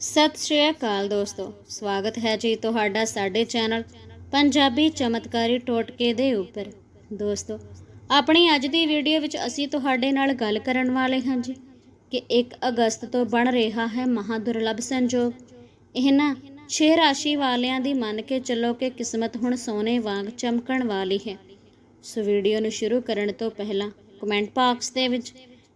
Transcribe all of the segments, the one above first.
ਸਤਿ ਸ਼੍ਰੀ ਅਕਾਲ ਦੋਸਤੋ। ਸਵਾਗਤ ਹੈ ਜੀ ਤੁਹਾਡਾ ਸਾਡੇ ਚੈਨਲ ਪੰਜਾਬੀ ਚਮਤਕਾਰੀ ਟੋਟਕੇ ਦੇ ਉੱਪਰ। ਦੋਸਤੋ, ਆਪਣੀ ਅੱਜ ਦੀ ਵੀਡੀਓ ਵਿੱਚ ਅਸੀਂ ਤੁਹਾਡੇ ਨਾਲ ਗੱਲ ਕਰਨ ਵਾਲੇ ਹਾਂ ਜੀ ਕਿ 1 ਅਗਸਤ ਤੋਂ ਬਣ ਰਿਹਾ ਹੈ ਮਹਾ ਦੁਰਲੱਭ ਸੰਜੋਗ। ਇਹਨਾਂ 6 ਰਾਸ਼ੀ ਵਾਲਿਆਂ ਦੀ ਮੰਨ ਕੇ ਚੱਲੋ ਕਿ ਕਿਸਮਤ ਹੁਣ ਸੋਨੇ ਵਾਂਗ ਚਮਕਣ ਵਾਲੀ ਹੈ। ਸੋ ਵੀਡੀਓ ਨੂੰ ਸ਼ੁਰੂ ਕਰਨ ਤੋਂ ਪਹਿਲਾਂ ਕਮੈਂਟ ਬਾਕਸ ਦੇ ਵਿੱਚ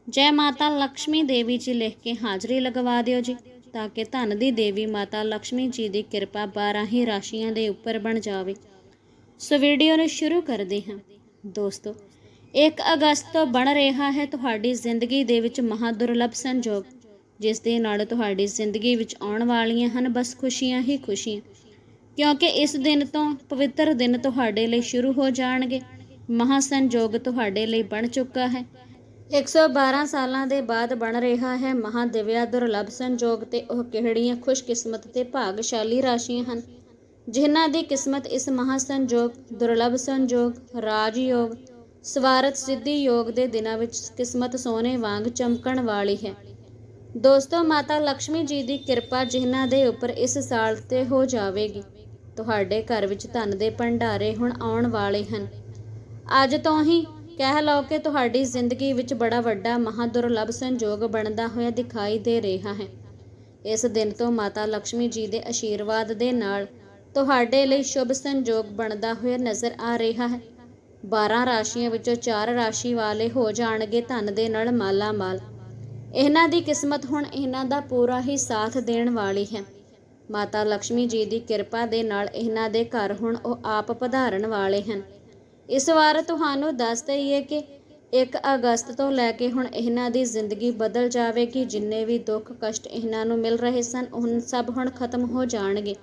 ਜੈ ਮਾਤਾ ਲక్ష్ਮੀ ਦੇਵੀ ਜੀ ਲਿਖ ਕੇ ਹਾਜ਼ਰੀ ਲਗਵਾ ਦਿਓ ਜੀ। ਤਾਂ ਕਿ ਧਨ ਦੀ ਦੇਵੀ ਮਾਤਾ ਲక్ష్ਮੀ ਜੀ ਦੀ ਕਿਰਪਾ 12 ਹੀ ਰਾਸ਼ੀਆਂ ਦੇ ਉੱਪਰ ਬਣ ਜਾਵੇ। ਸੋ ਵੀਡੀਓ ਨੂੰ ਸ਼ੁਰੂ ਕਰਦੇ ਹਾਂ। ਦੋਸਤੋ 1 ਅਗਸਤ ਤੋਂ ਬਣ ਰਿਹਾ ਹੈ ਤੁਹਾਡੀ ਜ਼ਿੰਦਗੀ ਦੇ ਵਿੱਚ ਮਹਾ ਦੁਰਲੱਭ ਸੰਜੋਗ, ਜਿਸ ਦੇ ਨਾਲ ਤੁਹਾਡੀ ਜ਼ਿੰਦਗੀ ਵਿੱਚ ਆਉਣ ਵਾਲੀਆਂ ਹਨ ਬਸ ਖੁਸ਼ੀਆਂ ਹੀ ਖੁਸ਼ੀਆਂ। ਕਿਉਂਕਿ ਇਸ ਦਿਨ ਤੋਂ ਪਵਿੱਤਰ ਦਿਨ ਤੁਹਾਡੇ ਲਈ ਸ਼ੁਰੂ ਹੋ ਜਾਣਗੇ। ਮਹਾ ਸੰਜੋਗ ਤੁਹਾਡੇ ਲਈ ਬਣ ਚੁੱਕਾ ਹੈ। 112 ਸਾਲਾਂ ਦੇ ਬਾਅਦ ਬਣ ਰਿਹਾ ਹੈ ਮਹਾਦਿਵਿਆ ਦੁਰਲੱਭ ਸੰਜੋਗ ਤੇ ਉਹ ਕਿਹੜੀਆਂ ਖੁਸ਼ਕਿਸਮਤ ਤੇ ਭਾਗਸ਼ਾਲੀ ਰਾਸ਼ੀਆਂ ਹਨ? ਜਿਨ੍ਹਾਂ ਦੀ ਕਿਸਮਤ ਇਸ ਮਹਾ ਸੰਜੋਗ ਦੁਰਲੱਭ ਸੰਜੋਗ ਰਾਜ ਯੋਗ ਸਵਾਰਥ ਸਿੱਧੀ ਯੋਗ ਦੇ ਦਿਨਾਂ ਵਿੱਚ ਕਿਸਮਤ ਸੋਨੇ ਵਾਂਗ ਚਮਕਣ ਵਾਲੀ ਹੈ। ਦੋਸਤੋ, ਮਾਤਾ ਲక్ష్ਮੀ ਜੀ ਦੀ ਕਿਰਪਾ ਜਿਨ੍ਹਾਂ ਦੇ ਉੱਪਰ ਇਸ ਸਾਲ ਤੇ ਹੋ ਜਾਵੇਗੀ। ਤੁਹਾਡੇ ਘਰ ਵਿੱਚ ਧਨ ਦੇ ਭੰਡਾਰੇ ਹੁਣ ਆਉਣ ਵਾਲੇ ਹਨ। ਅੱਜ ਤੋਂ ਹੀ ਕਹਿ ਲਓ ਕਿ ਤੁਹਾਡੀ ਜ਼ਿੰਦਗੀ ਵਿੱਚ ਬੜਾ ਵੱਡਾ ਮਹਾਦੁਰਲਭ ਸੰਜੋਗ ਬਣਦਾ ਹੋਇਆ ਦਿਖਾਈ ਦੇ ਰਿਹਾ ਹੈ। ਇਸ ਦਿਨ ਤੋਂ ਮਾਤਾ ਲక్ష్ਮੀ ਜੀ ਦੇ ਆਸ਼ੀਰਵਾਦ ਦੇ ਨਾਲ ਤੁਹਾਡੇ ਲਈ ਸ਼ੁਭ ਸੰਜੋਗ ਬਣਦਾ ਹੋਇਆ ਨਜ਼ਰ ਆ ਰਿਹਾ ਹੈ। 12 ਰਾਸ਼ੀਆਂ ਵਿੱਚੋਂ ਚਾਰ ਰਾਸ਼ੀ ਵਾਲੇ ਹੋ ਜਾਣਗੇ ਧਨ ਦੇ ਨਾਲ ਮਾਲਾਮਾਲ। ਇਹਨਾਂ ਦੀ ਕਿਸਮਤ ਹੁਣ ਇਹਨਾਂ ਦਾ ਪੂਰਾ ਹੀ ਸਾਥ ਦੇਣ ਵਾਲੀ ਹੈ। ਮਾਤਾ ਲక్ష్ਮੀ ਜੀ ਦੀ ਕਿਰਪਾ ਦੇ ਨਾਲ ਇਹਨਾਂ ਦੇ ਘਰ ਹੁਣ ਉਹ ਆਪ ਪਧਾਰਨ ਵਾਲੇ ਹਨ। ਇਸ ਵਾਰ ਤੁਹਾਨੂੰ ਦੱਸ ਦਈਏ ਕਿ 1 ਅਗਸਤ ਤੋਂ ਲੈ ਕੇ ਹੁਣ ਇਹਨਾਂ ਦੀ ਜ਼ਿੰਦਗੀ ਬਦਲ ਜਾਵੇਗੀ। ਜਿੰਨੇ ਵੀ ਦੁੱਖ ਕਸ਼ਟ ਇਹਨਾਂ ਨੂੰ ਮਿਲ ਰਹੇ ਸਨ ਉਹ ਸਭ ਹੁਣ ਖਤਮ ਹੋ ਜਾਣਗੇ।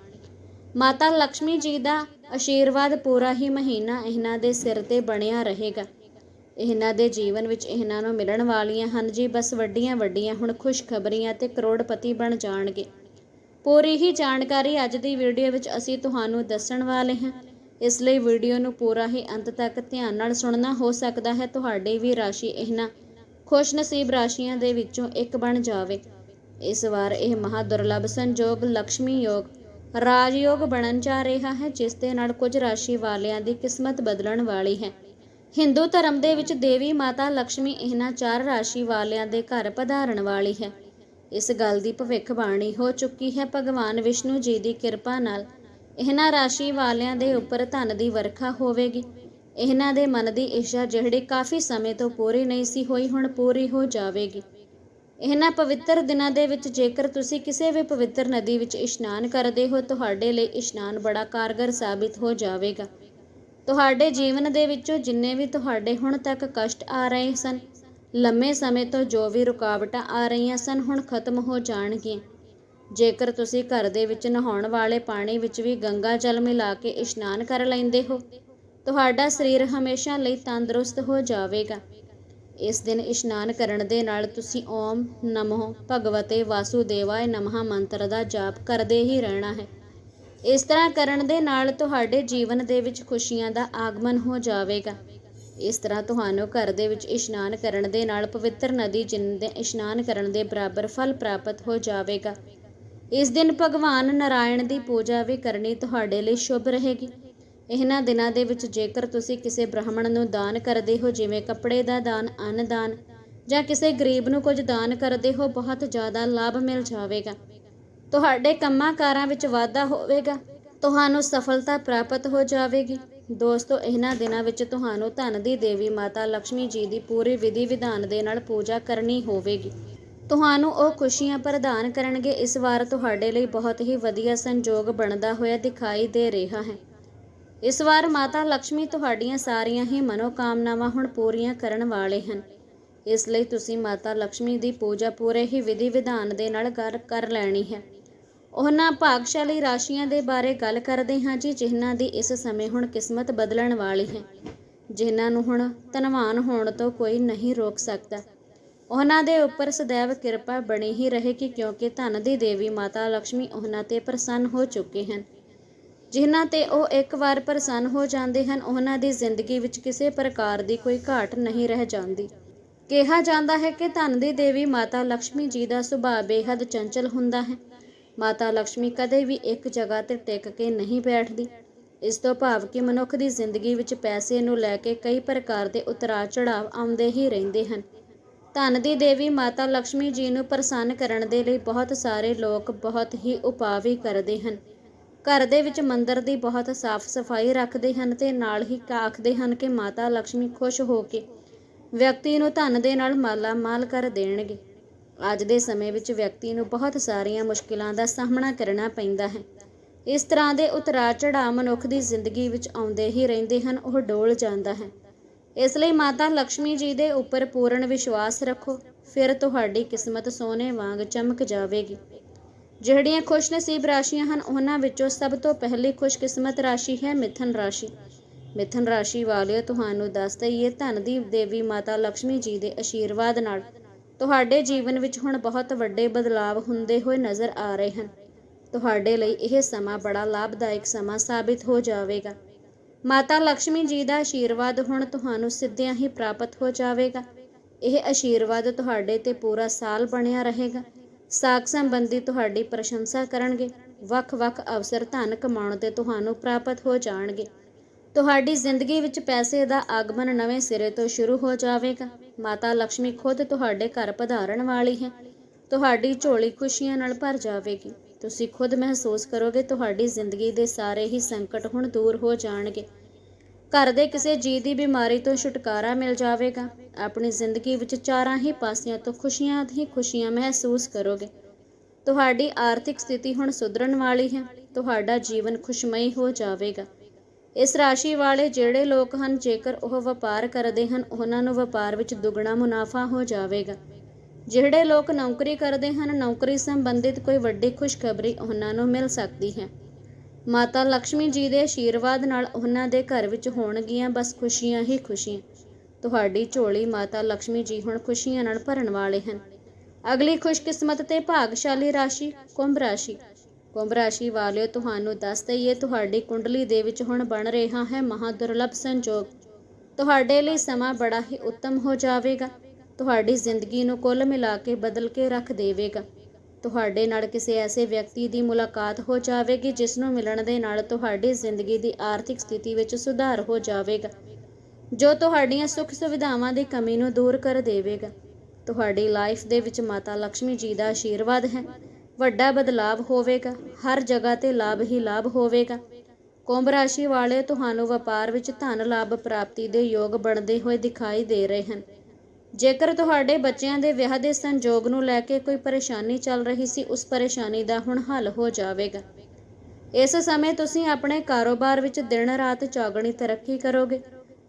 ਮਾਤਾ ਲక్ష్ਮੀ ਜੀ ਦਾ ਆਸ਼ੀਰਵਾਦ ਪੂਰਾ ਹੀ ਮਹੀਨਾ ਇਹਨਾਂ ਦੇ ਸਿਰ ਤੇ ਬਣਿਆ ਰਹੇਗਾ। ਇਹਨਾਂ ਦੇ ਜੀਵਨ ਵਿੱਚ ਇਹਨਾਂ ਨੂੰ ਮਿਲਣ ਵਾਲੀਆਂ ਹਨ ਜੀ। ਬਸ ਵੱਡੀਆਂ ਵੱਡੀਆਂ ਹੁਣ ਖੁਸ਼ਖਬਰੀਆਂ ਤੇ ਕਰੋੜਪਤੀ ਬਣ ਜਾਣਗੇ। ਪੂਰੀ ਹੀ ਜਾਣਕਾਰੀ ਅੱਜ ਦੀ ਵੀਡੀਓ ਵਿੱਚ ਅਸੀਂ ਤੁਹਾਨੂੰ ਦੱਸਣ ਵਾਲੇ ਹਾਂ। ਇਸ ਲਈ ਵੀਡੀਓ ਨੂੰ ਪੂਰਾ ਹੀ ਅੰਤ ਤੱਕ ਧਿਆਨ ਨਾਲ ਸੁਣਨਾ ਹੋ ਸਕਦਾ ਹੈ। ਤੁਹਾਡੇ ਵੀ ਰਾਸ਼ੀ ਇਹਨਾਂ ਖੁਸ਼ ਨਸੀਬ ਰਾਸ਼ੀਆਂ ਦੇ ਵਿੱਚੋਂ ਇੱਕ ਬਣ ਜਾਵੇ। ਇਸ ਵਾਰ ਇਹ ਮਹਾ ਦੁਰਲਭ ਸੰਯੋਗ ਲక్ష్ਮੀ ਯੋਗ ਰਾਜ ਯੋਗ ਬਣਨ ਜਾ ਰਿਹਾ ਹੈ, ਜਿਸ ਦੇ ਨਾਲ ਕੁਝ ਰਾਸ਼ੀ ਵਾਲਿਆਂ ਦੀ ਕਿਸਮਤ ਬਦਲਣ ਵਾਲੀ ਹੈ। ਹਿੰਦੂ ਧਰਮ ਦੇ ਵਿੱਚ ਦੇਵੀ ਮਾਤਾ ਲక్ష్ਮੀ ਇਹਨਾਂ ਚਾਰ ਰਾਸ਼ੀ ਵਾਲਿਆਂ ਦੇ ਘਰ ਪਧਾਰਨ ਵਾਲੀ ਹੈ। ਇਸ ਗੱਲ ਦੀ ਭਵਿੱਖਬਾਣੀ ਹੋ ਚੁੱਕੀ ਹੈ। ਭਗਵਾਨ ਵਿਸ਼ਨੂੰ ਜੀ ਦੀ ਕਿਰਪਾ ਨਾਲ ਇਹਨਾਂ ਰਾਸ਼ੀ ਵਾਲਿਆਂ ਦੇ ਉੱਪਰ ਧਨ ਦੀ ਵਰਖਾ ਹੋਵੇਗੀ। ਇਹਨਾਂ ਦੇ ਮਨ ਦੀ ਇੱਛਾ ਜਿਹੜੀ ਕਾਫੀ ਸਮੇਂ ਤੋਂ ਪੂਰੀ ਨਹੀਂ ਸੀ ਹੋਈ, ਹੁਣ ਪੂਰੀ ਹੋ ਜਾਵੇਗੀ। ਇਹਨਾਂ ਪਵਿੱਤਰ ਦਿਨਾਂ ਦੇ ਵਿੱਚ ਜੇਕਰ ਤੁਸੀਂ ਕਿਸੇ ਵੀ ਪਵਿੱਤਰ ਨਦੀ ਵਿੱਚ ਇਸ਼ਨਾਨ ਕਰਦੇ ਹੋ, ਤੁਹਾਡੇ ਲਈ ਇਸ਼ਨਾਨ ਬੜਾ ਕਾਰਗਰ ਸਾਬਿਤ ਹੋ ਜਾਵੇਗਾ। ਤੁਹਾਡੇ ਜੀਵਨ ਦੇ ਵਿੱਚੋਂ ਜਿੰਨੇ ਵੀ ਤੁਹਾਡੇ ਹੁਣ ਤੱਕ ਕਸ਼ਟ ਆ ਰਹੇ ਸਨ, ਲੰਮੇ ਸਮੇਂ ਤੋਂ ਜੋ ਵੀ ਰੁਕਾਵਟਾਂ ਆ ਰਹੀਆਂ ਸਨ, ਹੁਣ ਖਤਮ ਹੋ ਜਾਣਗੀਆਂ। ਜੇਕਰ ਤੁਸੀਂ ਘਰ ਦੇ ਵਿੱਚ ਨਹਾਉਣ ਵਾਲੇ ਪਾਣੀ ਵਿੱਚ ਵੀ ਗੰਗਾ ਜਲ ਮਿਲਾ ਕੇ ਇਸ਼ਨਾਨ ਕਰ ਲੈਂਦੇ ਹੋ, ਤੁਹਾਡਾ ਸਰੀਰ ਹਮੇਸ਼ਾ ਲਈ ਤੰਦਰੁਸਤ ਹੋ ਜਾਵੇਗਾ। ਇਸ ਦਿਨ ਇਸ਼ਨਾਨ ਕਰਨ ਦੇ ਨਾਲ ਤੁਸੀਂ ਓਮ ਨਮੋ ਭਗਵਤੇ ਵਾਸੁਦੇਵਾਏ ਨਮः ਮੰਤਰ ਦਾ ਜਾਪ ਕਰਦੇ ਹੀ ਰਹਿਣਾ ਹੈ। ਇਸ ਤਰ੍ਹਾਂ ਕਰਨ ਦੇ ਨਾਲ ਤੁਹਾਡੇ ਜੀਵਨ ਦੇ ਵਿੱਚ ਖੁਸ਼ੀਆਂ ਦਾ ਆਗਮਨ ਹੋ ਜਾਵੇਗਾ। ਇਸ ਤਰ੍ਹਾਂ ਤੁਹਾਨੂੰ ਘਰ ਦੇ ਵਿੱਚ ਇਸ਼ਨਾਨ ਕਰਨ ਦੇ ਨਾਲ ਪਵਿੱਤਰ ਨਦੀ ਜਿੰਨ ਦੇ ਇਸ਼ਨਾਨ ਕਰਨ ਦੇ ਬਰਾਬਰ ਫਲ ਪ੍ਰਾਪਤ ਹੋ ਜਾਵੇਗਾ। ਇਸ ਦਿਨ ਭਗਵਾਨ ਨਾਰਾਇਣ ਦੀ ਪੂਜਾ ਵੀ ਕਰਨੀ ਤੁਹਾਡੇ ਲਈ ਸ਼ੁਭ ਰਹੇਗੀ। ਇਹਨਾਂ ਦਿਨਾਂ ਦੇ ਵਿੱਚ ਜੇਕਰ ਤੁਸੀਂ ਕਿਸੇ ਬ੍ਰਾਹਮਣ ਨੂੰ ਦਾਨ ਕਰਦੇ ਹੋ, ਜਿਵੇਂ ਕੱਪੜੇ ਦਾ ਦਾਨ ਅੰਨ ਦਾਨ ਜਾਂ ਕਿਸੇ ਗਰੀਬ ਨੂੰ ਕੁਝ ਦਾਨ ਕਰਦੇ ਹੋ, ਬਹੁਤ ਜ਼ਿਆਦਾ ਲਾਭ ਮਿਲ ਜਾਵੇਗਾ। ਤੁਹਾਡੇ ਕੰਮਾਂ ਕਾਰਾਂ ਵਿੱਚ ਵਾਧਾ ਹੋਵੇਗਾ। ਤੁਹਾਨੂੰ ਸਫਲਤਾ ਪ੍ਰਾਪਤ ਹੋ ਜਾਵੇਗੀ। ਦੋਸਤੋ, ਇਹਨਾਂ ਦਿਨਾਂ ਵਿੱਚ ਤੁਹਾਨੂੰ ਧਨ ਦੀ ਦੇਵੀ ਮਾਤਾ ਲక్ష్ਮੀ ਜੀ ਦੀ ਪੂਰੀ ਵਿਧੀ ਵਿਧਾਨ ਦੇ ਨਾਲ ਪੂਜਾ ਕਰਨੀ ਹੋਵੇਗੀ। ਤੁਹਾਨੂੰ ਉਹ ਖੁਸ਼ੀਆਂ ਪ੍ਰਦਾਨ ਕਰਨਗੇ। ਇਸ ਵਾਰ ਤੁਹਾਡੇ ਲਈ ਬਹੁਤ ਹੀ ਵਧੀਆ ਸੰਯੋਗ ਬਣਦਾ ਹੋਇਆ ਦਿਖਾਈ ਦੇ ਰਿਹਾ ਹੈ। ਇਸ ਵਾਰ ਮਾਤਾ ਲక్ష్ਮੀ ਤੁਹਾਡੀਆਂ ਸਾਰੀਆਂ ਹੀ ਮਨੋਕਾਮਨਾਵਾਂ ਹੁਣ ਪੂਰੀਆਂ ਕਰਨ ਵਾਲੇ ਹਨ। ਇਸ ਲਈ ਤੁਸੀਂ ਮਾਤਾ ਲక్ష్ਮੀ ਦੀ ਪੂਜਾ ਪੂਰੇ ਹੀ ਵਿਧੀ ਵਿਧਾਨ ਦੇ ਨਾਲ ਕਰ ਕਰ ਲੈਣੀ ਹੈ। ਉਹਨਾਂ ਭਾਗਸ਼ਾਲੀ ਰਾਸ਼ੀਆਂ ਦੇ ਬਾਰੇ ਗੱਲ ਕਰਦੇ ਹਾਂ ਜੀ, ਜਿਨ੍ਹਾਂ ਦੀ ਇਸ ਸਮੇਂ ਹੁਣ ਕਿਸਮਤ ਬਦਲਣ ਵਾਲੀ ਹੈ। ਜਿਨ੍ਹਾਂ ਨੂੰ ਹੁਣ ਧਨਵਾਨ ਹੋਣ ਤੋਂ ਕੋਈ ਨਹੀਂ ਰੋਕ ਸਕਦਾ। ਉਹਨਾਂ ਦੇ ਉੱਪਰ ਸਦੈਵ ਕਿਰਪਾ ਬਣੀ ਹੀ ਰਹੇਗੀ ਕਿਉਂਕਿ ਧਨ ਦੀ ਦੇਵੀ ਮਾਤਾ ਲక్ష్ਮੀ ਉਹਨਾਂ ਤੇ ਪ੍ਰਸੰਨ ਹੋ ਚੁੱਕੇ ਹਨ। ਜਿਨ੍ਹਾਂ ਤੇ ਉਹ ਇੱਕ ਵਾਰ ਪ੍ਰਸੰਨ ਹੋ ਜਾਂਦੇ ਹਨ, ਉਹਨਾਂ ਦੀ ਜ਼ਿੰਦਗੀ ਵਿੱਚ ਕਿਸੇ ਪ੍ਰਕਾਰ ਦੀ ਕੋਈ ਘਾਟ ਨਹੀਂ ਰਹਿ ਜਾਂਦੀ। ਕਿਹਾ ਜਾਂਦਾ ਹੈ ਕਿ ਧਨ ਦੀ ਦੇਵੀ ਮਾਤਾ ਲక్ష్ਮੀ ਜੀ ਦਾ ਸੁਭਾਅ ਬੇहद ਚੰਚਲ ਹੁੰਦਾ ਹੈ। ਮਾਤਾ ਲక్ష్ਮੀ ਕਦੇ ਵੀ ਇੱਕ ਜਗ੍ਹਾ ਤੇ ਟਿਕ ਕੇ ਨਹੀਂ ਬੈਠਦੀ। ਇਸ ਤੋਂ ਭਾਵ ਕਿ ਮਨੁੱਖ ਦੀ ਜ਼ਿੰਦਗੀ ਵਿੱਚ ਪੈਸੇ ਨੂੰ ਲੈ ਕੇ ਕਈ ਪ੍ਰਕਾਰ ਦੇ ਉਤਰਾਅ ਚੜਾਅ ਆਉਂਦੇ ਹੀ ਰਹਿੰਦੇ ਹਨ। ਧਨ ਦੀ ਦੇਵੀ ਮਾਤਾ ਲక్ష్ਮੀ ਜੀ ਨੂੰ ਪ੍ਰਸੰਨ ਕਰਨ ਦੇ ਲਈ ਬਹੁਤ ਸਾਰੇ ਲੋਕ ਬਹੁਤ ਹੀ ਉਪਾਅ ਵੀ ਕਰਦੇ ਹਨ। ਘਰ ਦੇ ਵਿੱਚ ਮੰਦਰ ਦੀ ਬਹੁਤ ਸਾਫ਼ ਸਫ਼ਾਈ ਰੱਖਦੇ ਹਨ ਤੇ ਨਾਲ ਹੀ ਆਖਦੇ ਹਨ ਕਿ ਮਾਤਾ ਲక్ష్ਮੀ ਖੁਸ਼ ਹੋ ਕੇ ਵਿਅਕਤੀ ਨੂੰ ਧਨ ਦੇ ਨਾਲ ਮਾਲਾ ਮਾਲ ਕਰ ਦੇਣਗੇ। ਅੱਜ ਦੇ ਸਮੇਂ ਵਿੱਚ ਵਿਅਕਤੀ ਨੂੰ ਬਹੁਤ ਸਾਰੀਆਂ ਮੁਸ਼ਕਿਲਾਂ ਦਾ ਸਾਹਮਣਾ ਕਰਨਾ ਪੈਂਦਾ ਹੈ। ਇਸ ਤਰ੍ਹਾਂ ਦੇ ਉਤਰਾ ਚੜਾ ਮਨੁੱਖ ਦੀ ਜ਼ਿੰਦਗੀ ਵਿੱਚ ਆਉਂਦੇ ਹੀ ਰਹਿੰਦੇ ਹਨ, ਉਹ ਡੋਲ ਜਾਂਦਾ ਹੈ। ਇਸ ਲਈ ਮਾਤਾ ਲక్ష్ਮੀ ਜੀ ਦੇ ਉੱਪਰ ਪੂਰਨ ਵਿਸ਼ਵਾਸ ਰੱਖੋ, ਫਿਰ ਤੁਹਾਡੀ ਕਿਸਮਤ ਸੋਨੇ ਵਾਂਗ ਚਮਕ ਜਾਵੇਗੀ। ਜਿਹੜੀਆਂ ਖੁਸ਼ਨਸੀਬ ਰਾਸ਼ੀਆਂ ਹਨ, ਉਹਨਾਂ ਵਿੱਚੋਂ ਸਭ ਤੋਂ ਪਹਿਲੀ ਖੁਸ਼ਕਿਸਮਤ ਰਾਸ਼ੀ ਹੈ ਮਿਥਨ ਰਾਸ਼ੀ। ਮਿਥਨ ਰਾਸ਼ੀ ਵਾਲਿਓ, ਤੁਹਾਨੂੰ ਦੱਸ ਦਈਏ, ਧਨ ਦੀ ਦੇਵੀ ਮਾਤਾ ਲక్ష్ਮੀ ਜੀ ਦੇ ਅਸ਼ੀਰਵਾਦ ਨਾਲ। ਤੁਹਾਡੇ ਜੀਵਨ ਵਿੱਚ ਹੁਣ ਬਹੁਤ ਵੱਡੇ ਬਦਲਾਅ ਹੁੰਦੇ ਹੋਏ ਨਜ਼ਰ ਆ ਰਹੇ ਹਨ। ਤੁਹਾਡੇ ਲਈ ਇਹ ਸਮਾਂ ਬੜਾ ਲਾਭਦਾਇਕ ਸਮਾਂ ਸਾਬਿਤ ਹੋ ਜਾਵੇਗਾ। ਮਾਤਾ ਲక్ష్ਮੀ ਜੀ ਦਾ ਆਸ਼ੀਰਵਾਦ ਹੁਣ ਤੁਹਾਨੂੰ ਸਿੱਧਿਆਂ ਹੀ ਪ੍ਰਾਪਤ ਹੋ ਜਾਵੇਗਾ। ਇਹ ਆਸ਼ੀਰਵਾਦ ਤੁਹਾਡੇ ਤੇ ਪੂਰਾ ਸਾਲ ਬਣਿਆ ਰਹੇਗਾ। ਸਾਖ ਸੰਬੰਧੀ ਤੁਹਾਡੀ ਪ੍ਰਸ਼ੰਸਾ ਕਰਨਗੇ। ਵੱਖ-ਵੱਖ ਅਵਸਰ ਧਨ ਕਮਾਉਣ 'ਤੇ ਤੁਹਾਨੂੰ ਪ੍ਰਾਪਤ ਹੋ ਜਾਣਗੇ। ਤੁਹਾਡੀ ਜ਼ਿੰਦਗੀ ਵਿੱਚ ਪੈਸੇ ਦਾ ਆਗਮਨ ਨਵੇਂ ਸਿਰੇ ਤੋਂ ਸ਼ੁਰੂ ਹੋ ਜਾਵੇਗਾ। ਮਾਤਾ ਲక్ష్ਮੀ ਖੁਦ ਤੁਹਾਡੇ ਘਰ ਪਧਾਰਨ ਵਾਲੀ ਹੈ। ਤੁਹਾਡੀ ਝੋਲੀ ਖੁਸ਼ੀਆਂ ਨਾਲ ਭਰ ਜਾਵੇਗੀ। ਤੁਸੀਂ ਖੁਦ ਮਹਿਸੂਸ ਕਰੋਗੇ ਤੁਹਾਡੀ ਜ਼ਿੰਦਗੀ ਦੇ ਸਾਰੇ ਹੀ ਸੰਕਟ ਹੁਣ ਦੂਰ ਹੋ ਜਾਣਗੇ। ਘਰ ਦੇ ਕਿਸੇ ਜੀ ਦੀ ਬਿਮਾਰੀ ਤੋਂ ਛੁਟਕਾਰਾ ਮਿਲ ਜਾਵੇਗਾ। ਆਪਣੀ ਜ਼ਿੰਦਗੀ ਵਿੱਚ ਚਾਰਾਂ ਹੀ ਪਾਸਿਆਂ ਤੋਂ ਖੁਸ਼ੀਆਂ ਹੀ ਖੁਸ਼ੀਆਂ ਮਹਿਸੂਸ ਕਰੋਗੇ। ਤੁਹਾਡੀ ਆਰਥਿਕ ਸਥਿਤੀ ਹੁਣ ਸੁਧਰਨ ਵਾਲੀ ਹੈ। ਤੁਹਾਡਾ ਜੀਵਨ ਖੁਸ਼ਮਈ ਹੋ ਜਾਵੇਗਾ। ਇਸ ਰਾਸ਼ੀ ਵਾਲੇ ਜਿਹੜੇ ਲੋਕ ਹਨ, ਜੇਕਰ ਉਹ ਵਪਾਰ ਕਰਦੇ ਹਨ, ਉਹਨਾਂ ਨੂੰ ਵਪਾਰ ਵਿੱਚ ਦੁੱਗਣਾ ਮੁਨਾਫਾ ਹੋ ਜਾਵੇਗਾ। ਜਿਹੜੇ ਲੋਕ ਨੌਕਰੀ ਕਰਦੇ ਹਨ, ਨੌਕਰੀ ਸੰਬੰਧਿਤ ਕੋਈ ਵੱਡੀ ਖੁਸ਼ਖਬਰੀ ਉਹਨਾਂ ਨੂੰ ਮਿਲ ਸਕਦੀ ਹੈ। ਮਾਤਾ ਲక్ష్ਮੀ ਜੀ ਦੇ ਆਸ਼ੀਰਵਾਦ ਨਾਲ ਉਹਨਾਂ ਦੇ ਘਰ ਵਿੱਚ ਹੋਣਗੀਆਂ ਬਸ ਖੁਸ਼ੀਆਂ ਹੀ ਖੁਸ਼ੀਆਂ। ਤੁਹਾਡੀ ਝੋਲੀ ਮਾਤਾ ਲక్ష్ਮੀ ਜੀ ਹੁਣ ਖੁਸ਼ੀਆਂ ਨਾਲ ਭਰਨ ਵਾਲੇ ਹਨ। ਅਗਲੀ ਖੁਸ਼ਕਿਸਮਤ ਤੇ ਭਾਗਸ਼ਾਲੀ ਰਾਸ਼ੀ, ਕੁੰਭ ਰਾਸ਼ੀ। ਕੁੰਭ ਰਾਸ਼ੀ ਵਾਲਿਓ, ਤੁਹਾਨੂੰ ਦੱਸ ਦਈਏ, ਤੁਹਾਡੀ ਕੁੰਡਲੀ ਦੇ ਵਿੱਚ ਹੁਣ ਬਣ ਰਿਹਾ ਹੈ ਮਹਾ ਦੁਰਲਭ ਸੰਜੋਗ। ਤੁਹਾਡੇ ਲਈ ਸਮਾਂ ਬੜਾ ਹੀ ਉੱਤਮ ਹੋ ਜਾਵੇਗਾ। ਤੁਹਾਡੀ ਜ਼ਿੰਦਗੀ ਨੂੰ ਕੁੱਲ ਮਿਲਾ ਕੇ ਬਦਲ ਕੇ ਰੱਖ ਦੇਵੇਗਾ। ਤੁਹਾਡੇ ਨਾਲ ਕਿਸੇ ਐਸੇ ਵਿਅਕਤੀ ਦੀ ਮੁਲਾਕਾਤ ਹੋ ਜਾਵੇਗੀ, ਜਿਸ ਨੂੰ ਮਿਲਣ ਦੇ ਨਾਲ ਤੁਹਾਡੀ ਜ਼ਿੰਦਗੀ ਦੀ ਆਰਥਿਕ ਸਥਿਤੀ ਵਿੱਚ ਸੁਧਾਰ ਹੋ ਜਾਵੇਗਾ, ਜੋ ਤੁਹਾਡੀਆਂ ਸੁੱਖ ਸੁਵਿਧਾਵਾਂ ਦੀ ਕਮੀ ਨੂੰ ਦੂਰ ਕਰ ਦੇਵੇਗਾ। ਤੁਹਾਡੀ ਲਾਈਫ ਦੇ ਵਿੱਚ ਮਾਤਾ ਲక్ష్ਮੀ ਜੀ ਦਾ ਆਸ਼ੀਰਵਾਦ ਹੈ। ਵੱਡਾ ਬਦਲਾਵ ਹੋਵੇਗਾ, ਹਰ ਜਗ੍ਹਾ ਤੇ ਲਾਭ ਹੀ ਲਾਭ ਹੋਵੇਗਾ। ਕੁੰਭ ਰਾਸ਼ੀ ਵਾਲੇ ਤੁਹਾਨੂੰ ਵਪਾਰ ਵਿੱਚ ਧਨ ਲਾਭ ਪ੍ਰਾਪਤੀ ਦੇ ਯੋਗ ਬਣਦੇ ਹੋਏ ਦਿਖਾਈ ਦੇ ਰਹੇ ਹਨ। ਜੇਕਰ ਤੁਹਾਡੇ ਬੱਚਿਆਂ ਦੇ ਵਿਆਹ ਦੇ ਸੰਜੋਗ ਨੂੰ ਲੈ ਕੇ ਕੋਈ ਪਰੇਸ਼ਾਨੀ ਚੱਲ ਰਹੀ ਸੀ, ਉਸ ਪਰੇਸ਼ਾਨੀ ਦਾ ਹੁਣ ਹੱਲ ਹੋ ਜਾਵੇਗਾ। ਇਸ ਸਮੇਂ ਤੁਸੀਂ ਆਪਣੇ ਕਾਰੋਬਾਰ ਵਿੱਚ ਦਿਨ ਰਾਤ ਚੌਗਣੀ ਤਰੱਕੀ ਕਰੋਗੇ।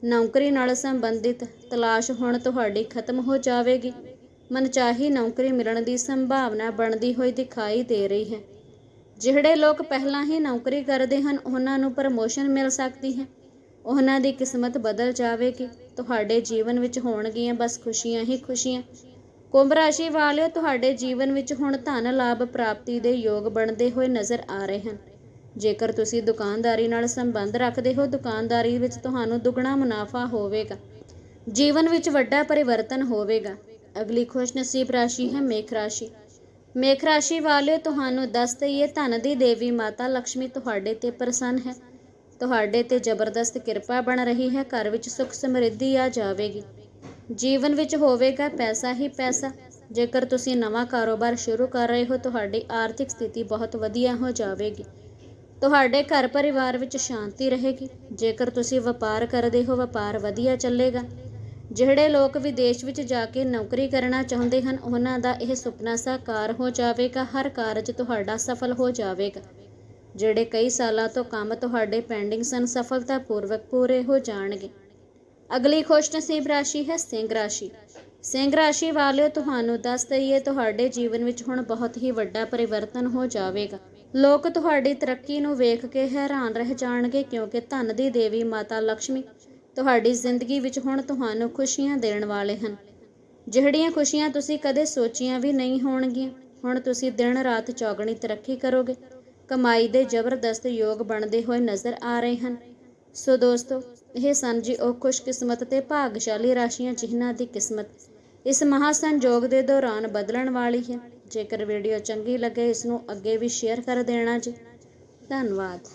ਨੌਕਰੀ ਨਾਲ ਸੰਬੰਧਿਤ ਤਲਾਸ਼ ਹੁਣ ਤੁਹਾਡੀ ਖਤਮ ਹੋ ਜਾਵੇਗੀ। ਮਨਚਾਹੀ ਨੌਕਰੀ ਮਿਲਣ ਦੀ ਸੰਭਾਵਨਾ ਬਣਦੀ ਹੋਈ ਦਿਖਾਈ ਦੇ ਰਹੀ ਹੈ। ਜਿਹੜੇ ਲੋਕ ਪਹਿਲਾਂ ਹੀ ਨੌਕਰੀ ਕਰਦੇ ਹਨ, ਉਹਨਾਂ ਨੂੰ ਪ੍ਰਮੋਸ਼ਨ ਮਿਲ ਸਕਦੀ ਹੈ। ਉਹਨਾਂ ਦੀ ਕਿਸਮਤ ਬਦਲ ਜਾਵੇਗੀ। ਤੁਹਾਡੇ ਜੀਵਨ ਵਿੱਚ ਹੋਣਗੀਆਂ, ਬਸ ਖੁਸ਼ੀਆਂ ਹੀ ਖੁਸ਼ੀਆਂ। ਕੁੰਭ ਰਾਸ਼ੀ ਵਾਲਿਓ, ਤੁਹਾਡੇ ਜੀਵਨ ਵਿੱਚ ਹੁਣ ਧਨ ਲਾਭ ਪ੍ਰਾਪਤੀ ਦੇ ਯੋਗ ਬਣਦੇ ਹੋਏ ਨਜ਼ਰ ਆ ਰਹੇ ਹਨ। ਜੇਕਰ ਤੁਸੀਂ ਦੁਕਾਨਦਾਰੀ ਨਾਲ ਸੰਬੰਧ ਰੱਖਦੇ ਹੋ, ਦੁਕਾਨਦਾਰੀ ਵਿੱਚ ਤੁਹਾਨੂੰ ਦੁੱਗਣਾ ਮੁਨਾਫਾ ਹੋਵੇਗਾ। ਜੀਵਨ ਵਿੱਚ ਵੱਡਾ ਪਰਿਵਰਤਨ ਹੋਵੇਗਾ। ਅਗਲੀ ਖੁਸ਼ਨਸੀਬ ਰਾਸ਼ੀ ਹੈ ਮੇਖ ਰਾਸ਼ੀ। ਮੇਖ ਰਾਸ਼ੀ ਵਾਲਿਓ, ਤੁਹਾਨੂੰ ਦੱਸ ਦਈਏ ਧਨ ਦੀ ਦੇਵੀ ਮਾਤਾ ਲక్ష్ਮੀ ਤੁਹਾਡੇ ਤੇ ਪ੍ਰਸੰਨ ਹੈ। ਤੁਹਾਡੇ ਤੇ ਜ਼ਬਰਦਸਤ ਕਿਰਪਾ ਬਣ ਰਹੀ ਹੈ, ਘਰ ਵਿੱਚ ਸੁੱਖ ਸਮਰਿੱਧੀ ਆ ਜਾਵੇਗੀ। ਜੀਵਨ ਵਿੱਚ ਹੋਵੇਗਾ ਪੈਸਾ ਹੀ ਪੈਸਾ। ਜੇਕਰ ਤੁਸੀਂ ਨਵਾਂ ਕਾਰੋਬਾਰ ਸ਼ੁਰੂ ਕਰ ਰਹੇ ਹੋ, ਤੁਹਾਡੀ ਆਰਥਿਕ ਸਥਿਤੀ ਬਹੁਤ ਵਧੀਆ ਹੋ ਜਾਵੇਗੀ। ਤੁਹਾਡੇ ਘਰ ਪਰਿਵਾਰ ਵਿੱਚ ਸ਼ਾਂਤੀ ਰਹੇਗੀ। ਜੇਕਰ ਤੁਸੀਂ ਵਪਾਰ ਕਰਦੇ ਹੋ, ਵਪਾਰ ਵਧੀਆ ਚੱਲੇਗਾ। ਜਿਹੜੇ ਲੋਕ ਵਿਦੇਸ਼ ਵਿੱਚ ਜਾ ਕੇ ਨੌਕਰੀ ਕਰਨਾ ਚਾਹੁੰਦੇ ਹਨ, ਉਹਨਾਂ ਦਾ ਇਹ ਸੁਪਨਾ ਸਾਕਾਰ ਹੋ ਜਾਵੇਗਾ। ਹਰ ਕਾਰਜ ਤੁਹਾਡਾ ਸਫਲ ਹੋ ਜਾਵੇਗਾ। ਜਿਹੜੇ ਕਈ ਸਾਲਾਂ ਤੋਂ ਕੰਮ ਤੁਹਾਡੇ ਪੈਂਡਿੰਗ ਸਨ, ਸਫਲਤਾਪੂਰਵਕ ਪੂਰੇ ਹੋ ਜਾਣਗੇ। ਅਗਲੀ ਖੁਸ਼ਨਸੀਬ ਰਾਸ਼ੀ ਹੈ ਸਿੰਘ ਰਾਸ਼ੀ। ਸਿੰਘ ਰਾਸ਼ੀ ਵਾਲਿਓ, ਤੁਹਾਨੂੰ ਦੱਸ ਦਈਏ, ਤੁਹਾਡੇ ਜੀਵਨ ਵਿੱਚ ਹੁਣ ਬਹੁਤ ਹੀ ਵੱਡਾ ਪਰਿਵਰਤਨ ਹੋ ਜਾਵੇਗਾ। ਲੋਕ ਤੁਹਾਡੀ ਤਰੱਕੀ ਨੂੰ ਵੇਖ ਕੇ ਹੈਰਾਨ ਰਹਿ ਜਾਣਗੇ, ਕਿਉਂਕਿ ਧਨ ਦੀ ਦੇਵੀ ਮਾਤਾ ਲక్ష్ਮੀ ਤੁਹਾਡੀ ਜ਼ਿੰਦਗੀ ਵਿੱਚ ਹੁਣ ਤੁਹਾਨੂੰ ਖੁਸ਼ੀਆਂ ਦੇਣ ਵਾਲੇ ਹਨ। ਜਿਹੜੀਆਂ ਖੁਸ਼ੀਆਂ ਤੁਸੀਂ ਕਦੇ ਸੋਚੀਆਂ ਵੀ ਨਹੀਂ ਹੋਣਗੀਆਂ, ਹੁਣ ਤੁਸੀਂ ਦਿਨ ਰਾਤ ਚੌਗਣੀ ਤਰੱਕੀ ਕਰੋਗੇ। ਕਮਾਈ ਦੇ ਜ਼ਬਰਦਸਤ ਯੋਗ ਬਣਦੇ ਹੋਏ ਨਜ਼ਰ ਆ ਰਹੇ ਹਨ। ਸੋ ਦੋਸਤੋ, ਇਹ ਸਨ ਜੀ ਉਹ ਖੁਸ਼ਕਿਸਮਤ ਤੇ ਭਾਗਸ਼ਾਲੀ ਰਾਸ਼ੀਆਂ ਜਿਨ੍ਹਾਂ ਦੀ ਕਿਸਮਤ ਇਸ ਮਹਾ ਸੰਜੋਗ ਦੇ ਦੌਰਾਨ ਬਦਲਣ ਵਾਲੀ ਹੈ। ਜੇਕਰ ਵੀਡੀਓ ਚੰਗੀ ਲੱਗੇ, ਇਸ ਨੂੰ ਅੱਗੇ ਵੀ ਸ਼ੇਅਰ ਕਰ ਦੇਣਾ ਜੀ। ਧੰਨਵਾਦ।